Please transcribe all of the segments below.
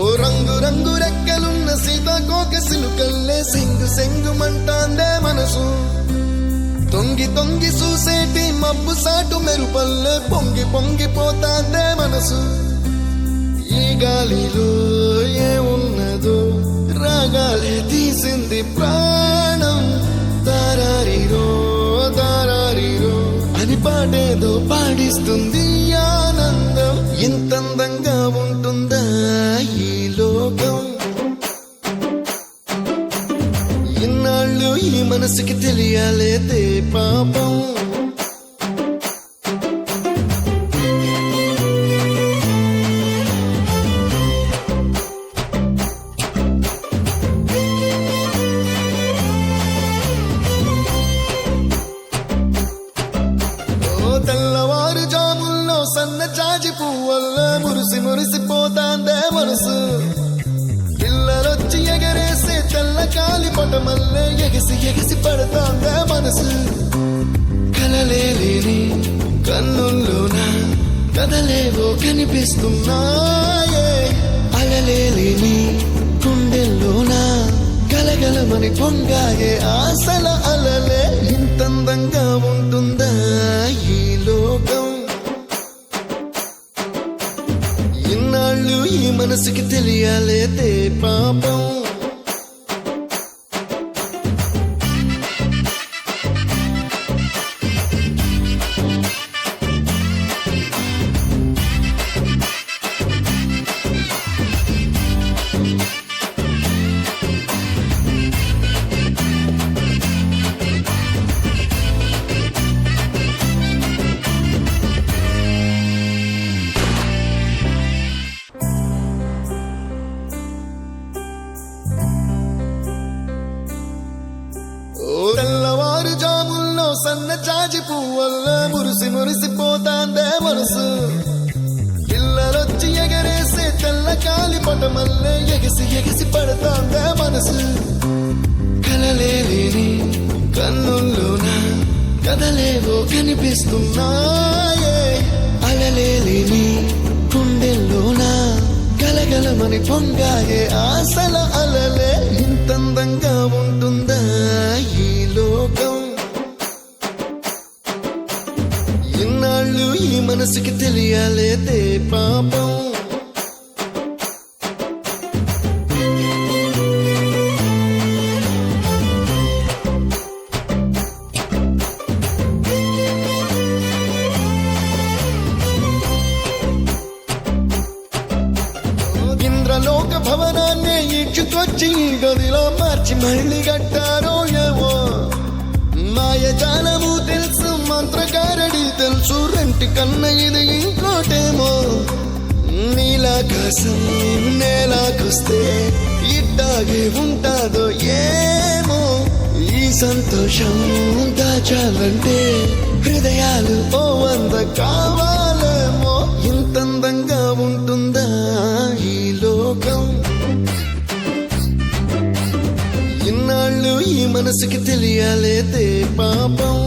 ఓ రంగు రంగు రెక్కలున్న సీతాకోక సిలుకల్లే సెంగు సెంగు మంటాందే మనసు. తొంగి తొంగి చూసేటి మబ్బు సాటు మెరుపల్లే పొంగి పొంగిపోతాందే మనసు. ఈ గాలిలో ఏమున్నదో రాగాలే తీసింది ప్రాణం. దారారిరో దారారిరో. అని పాడేదో పాడిస్తుంది ఆనందం. ఇంత మనసుకి తెలియాలేదే పాపం. తెల్లవారు జాముల్లో సన్న చాజి పువ్వల్ల మురిసి మురిసిపో కాలి పటమల్లే ఎగిసి ఎగిసి పడతాందే మనసు. కలలే లేని కన్నుల్లోన కదలేవో కనిపిస్తున్నాయే అలలే లేని గుండెల్లోన గలగలమని పొంగాయే ఆశల అలలే. ఇంతందంగా ఉంటుందా ఈ లోకం? ఇన్నాళ్ళు ఈ మనసుకి తెలియాలేదే పాపం. సన్న చాచి పువ్వల్ల మురిసి మురిసిపోతాందే మనసు. పిల్లలొచ్చి ఎగరేసే తెల్ల కాలి పటమల్లే ఎగిసి ఎగిసి పడతాందే మనసు. కలలే లేని కన్నుల్లోన కదలేవో కనిపిస్తున్నాయే. అలలే లేని గుండెల్లోన గలగలమని పొంగాయే ఆశల భవనాన్ని ఇచ్చుకొచ్చి గదిలో మార్చి మళ్ళీ కట్టారో ఏమో మాయజాలము తెలుసు మంత్రకారడి తెలుసు రెంటి కన్న ఇది ఇంకోటేమో నీలాకాశం నేలాకొస్తే ఇట్టాగే ఉంటాదో ఏమో. ఈ సంతోషం దాచాలంటే హృదయాలు ఓ వంద కావాలి మనసుకి తెలియాలేదే పాపం.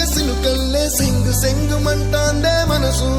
గసిలు కల్లే సింగు సెంగుమంటాందే మనసు.